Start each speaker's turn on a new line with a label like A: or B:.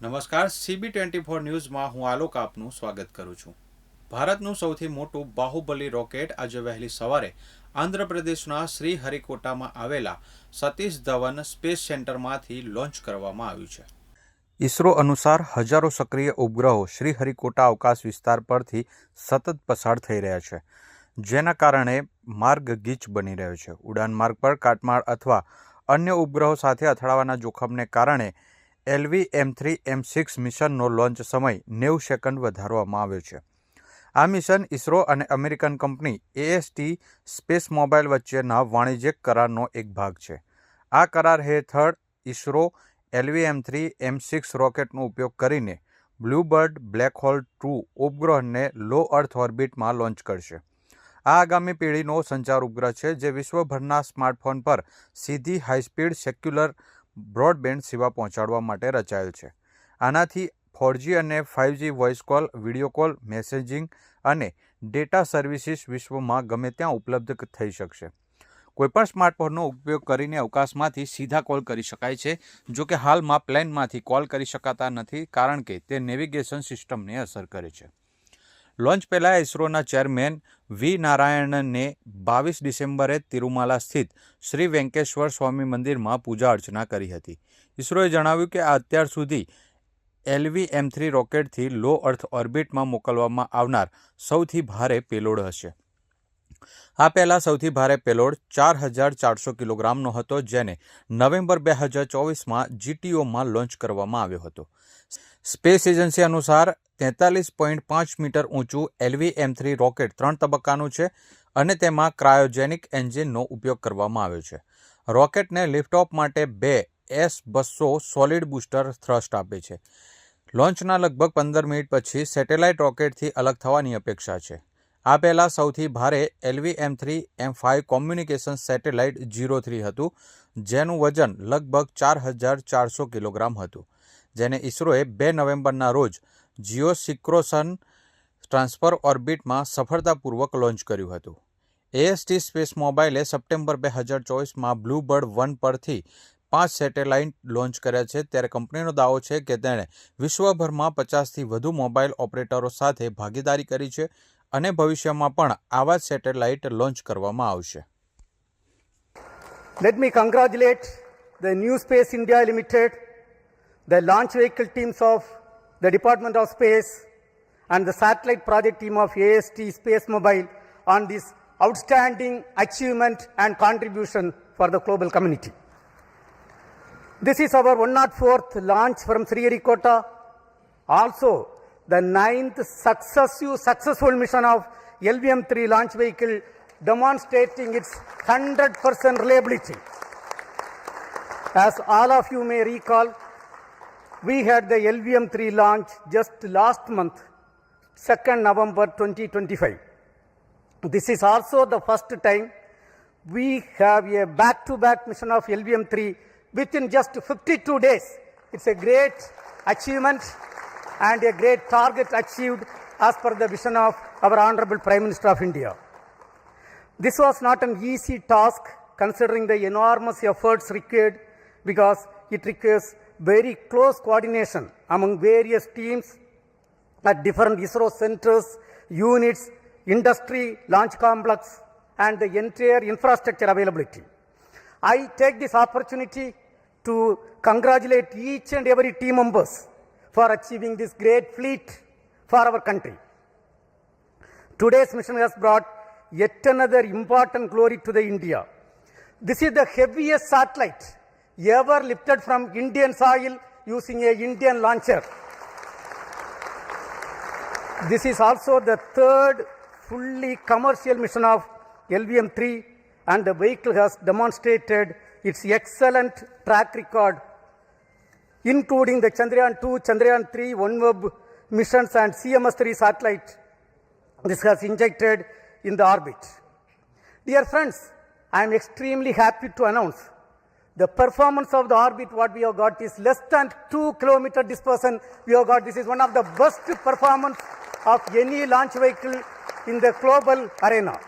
A: નમસ્કાર CB twenty four ન્યૂઝમાં હું આલોક આપનું સ્વાગત કરું છું. ભારતનું સૌથી મોટું બાહુબલી રોકેટ આજે વહેલી સવારે આંધ્રપ્રદેશના શ્રી હરિકોટામાં આવેલા સતીશ ધવન સ્પેસ સેન્ટરમાંથી લોન્ચ કરવામાં આવ્યું છે. ઇસરો અનુસાર હજારો સક્રિય ઉપગ્રહો શ્રી હરિકોટા અવકાશ વિસ્તાર પરથી સતત પસાર થઈ રહ્યા છે, જેના કારણે માર્ગ ગીચ બની રહ્યો છે. ઉડાન માર્ગ પર કાટમાળ અથવા અન્ય ઉપગ્રહો સાથે અથડાવાના જોખમને કારણે LV M three, M six મિશનનો લોન્ચ સમય નેવું સેકન્ડ વધારવામાં આવ્યો છે. આ મિશન ઇસરો અને American company AST space mobile વચ્ચેના વાણિજ્યિક કરારનો એક ભાગ છે. આ કરાર હેઠળ ISRO LV M three, M six રોકેટનો ઉપયોગ કરીને બ્લુબર્ડ બ્લેક હોલ ટુ ઉપગ્રહને લો અર્થ ઓર્બિટમાં લોન્ચ કરશે. આ આગામી પેઢીનો સંચાર ઉપગ્રહ છે જે વિશ્વભરના સ્માર્ટફોન પર સીધી હાઈસ્પીડ સેક્યુલર બ્રોડબેન્ડ સેવા પહોંચાડવા માટે રચાયેલ છે. આનાથી ફોરજી અને five G voice call, video call, messaging અને ડેટા સર્વિસીસ વિશ્વમાં ગમે ત્યાં ઉપલબ્ધ થઈ શકશે. કોઈપણ સ્માર્ટફોનનો ઉપયોગ કરીને અવકાશમાંથી સીધા કોલ કરી શકાય છે, જો કે હાલમાં પ્લેનમાંથી કોલ કરી શકાતા નથી, કારણ કે તે નેવિગેશન સિસ્ટમને અસર કરે છે. લોન્ચ પહેલાં ઇસરોના ચેરમેન વી નારાયણને બાવીસ ડિસેમ્બરે તિરુમાલા સ્થિત શ્રી વેંકેશ્વર સ્વામી મંદિરમાં પૂજા અર્ચના કરી હતી. ઇસરોએ જણાવ્યું કે અત્યાર સુધી એલવી એમ થ્રી રોકેટથી લો અર્થ ઓર્બિટમાં મોકલવામાં આવનાર સૌથી ભારે પેલોડ હશે. આ પહેલાં સૌથી ભારે પેલોડ ચાર હજાર ચારસો કિલોગ્રામનો હતો, જેને નવેમ્બર બે હજાર ચોવીસમાં જીટીઓમાં લોન્ચ કરવામાં આવ્યો હતો. સ્પેસ એજન્સી અનુસાર તેતાલીસ પોઈન્ટ પાંચ મીટર ઊંચું એલવી એમ થ્રી રોકેટ ત્રણ તબક્કાનું છે અને તેમાં ક્રાયોજેનિક એન્જિનનો ઉપયોગ કરવામાં આવ્યો છે. રોકેટને લિફ્ટઓફ માટે બે એસ બસો સોલિડ બુસ્ટર થ્રસ્ટ આપે છે. લોન્ચના લગભગ પંદર મિનિટ પછી સેટેલાઇટ રોકેટથી અલગ થવાની અપેક્ષા છે. આ પહેલાં સૌથી ભારે LV M three M five communication satellite zero three હતું, જેનું વજન લગભગ ચાર હજાર ચારસો કિલોગ્રામ હતું. જેને ઇસરોએ બે નવેમ્બરના રોજ જીઓ સિક્રોસન ટ્રાન્સફર ઓર્બિટમાં સફળતાપૂર્વક લોન્ચ કર્યું હતું. એએસટી સ્પેસ મોબાઇલે સપ્ટેમ્બર બે હજાર ચોવીસમાં બ્લુબર્ડ વન પરથી પાંચ સેટેલાઇટ લોન્ચ કર્યા છે. ત્યારે કંપનીનો દાવો છે કે તેણે વિશ્વભરમાં પચાસથી વધુ મોબાઈલ ઓપરેટરો સાથે ભાગીદારી કરી છે અને ભવિષ્યમાં પણ આવા જ સેટેલાઇટ લોન્ચ કરવામાં આવશે.
B: Let me congratulate the New Space India Limited, the launch vehicle teams of the Department of Space, and the satellite project team of AST Space Mobile on this outstanding achievement and contribution for the global community. This is our 104th launch from Sriharikota. Also, the ninth successive successful mission of LVM-3 launch vehicle demonstrating its 100% reliability. As all of you may recall, we had the LVM-3 launch just last month, 2nd November 2025. This is also the first time we have a back-to-back mission of LVM-3 within just 52 days. It's a great achievement and a great target achieved as per the vision of our Honorable Prime Minister of India. This was not an easy task considering the enormous efforts required because it requires very close coordination among various teams at different ISRO centers, units, industry, launch complex, and the entire infrastructure availability. I take this opportunity to congratulate each and every team members for achieving this great fleet for our country. Today's mission has brought yet another important glory to the India. This is the heaviest satellite ever lifted from Indian soil using a Indian launcher. This is also the third fully commercial mission of LVM-3 and the vehicle has demonstrated its excellent track record including the Chandrayaan 2, Chandrayaan 3, OneWeb missions and CMS-3 satellite. This has injected in the orbit. Dear friends, I am extremely happy to announce the performance of the orbit what we have got is less than 2 kilometer dispersion we have got. This is one of the best performance of any launch vehicle in the global arena.